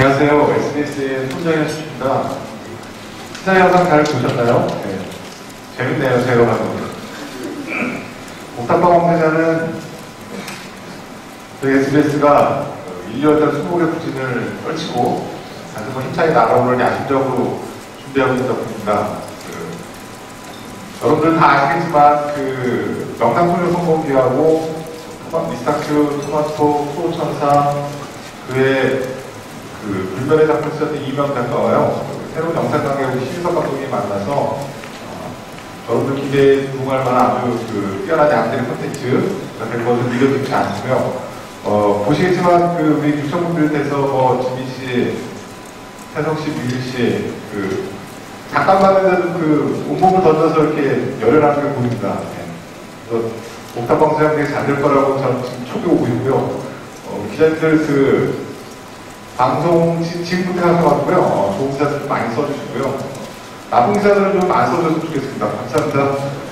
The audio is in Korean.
안녕하세요. SBS의 손정현입니다. 시사 영상 잘 보셨나요? 네. 재밌네요, 제가 봐도. 옥탑방 황태자는 저희 SBS가 1년간 20개 부진을 떨치고 다시 뭐 힘차게 날아오르니 야심적으로 준비하고 있는 작품입니다. 그, 여러분들 다 아시겠지만 그 명상소녀 성공기하고 토마, 미스타큐, 토마토, 소천사 그의 그 불면의 작품 쓰셨던 이명 작가와요. 그 새로운 영상 관계로 신석 감독이 만나서 어, 여러분들 기대에 부응할 만한 아주 그 뛰어나지 않는 콘텐츠가 될 것을 믿어지지 않고요. 어, 보시겠지만 그 우리 유청분 비롯해서 뭐 지민 씨, 태성 씨, 미유 씨, 그 잠깐 봤는데도 그 온몸을 던져서 이렇게 열혈하는 게 보입니다. 네. 옥탑방 수양 되게 잘될 거라고 저는 지금 촉이 오고 있고요. 어, 기자님들 그 방송 지- 지금부터 하셔가지고요. 어, 좋은 기사들 좀 많이 써주시고요. 나쁜 기사들은 좀 안 써줬으면 좋겠습니다. 감사합니다.